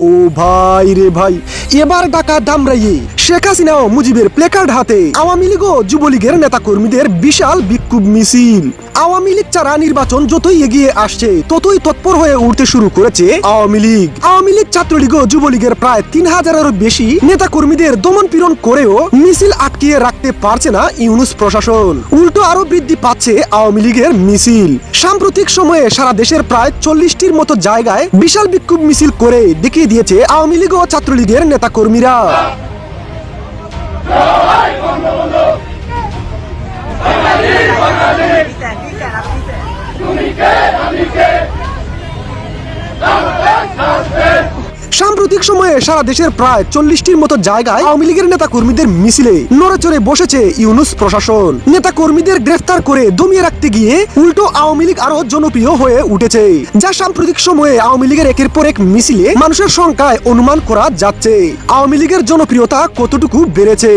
ও ভাই রে ভাই, এবার ডাকা দামরাইয়ে শেখ হাসিনা ও মুজিবের প্লেকার্ড হাতে। আওয়ামী লীগ ও যুবলীগের নেতা কর্মীদের বিশাল বিক্ষোভ মিছিল। আওয়ামী লীগ ছাড়া নির্বাচন যতই এগিয়ে আসছে, ততই তৎপর হয়ে উঠতে শুরু করেছে আওয়ামী লীগ। আওয়ামী লীগ ছাত্রলীগ ও যুবলীগের প্রায় তিন হাজারেরও বেশি নেতা কর্মীদের দমন পীড়ন করেও মিছিল আটকিয়ে রাখতে পারছে না ইউনুস প্রশাসন। উল্টো আরও বৃদ্ধি পাচ্ছে আওয়ামী লীগের মিছিল। সাম্প্রতিক সময়ে সারা দেশের প্রায় চল্লিশটির মতো জায়গায় বিশাল বিক্ষোভ মিছিল করে দেখিয়ে দিয়েছে আওয়ামী লীগ ও ছাত্রলীগের নেতা কর্মীরা সাম্প্রতিক সময়ে সারা দেশের প্রায় চল্লিশটির মতো জায়গায় আওয়ামী লীগের নেতা কর্মীদের মিছিলে নড়েচড়ে বসেছে ইউনুস প্রশাসন। নেতা কর্মীদের গ্রেফতার করে দমিয়ে রাখতে গিয়ে উল্টো আওয়ামী লীগ আরও জনপ্রিয় হয়ে উঠেছে। যা সাম্প্রতিক সময়ে আওয়ামী লীগের একের পর এক মিছিলে মানুষের সংখ্যায় অনুমান করা যাচ্ছে। আওয়ামী লীগের জনপ্রিয়তা কতটুকু বেড়েছে?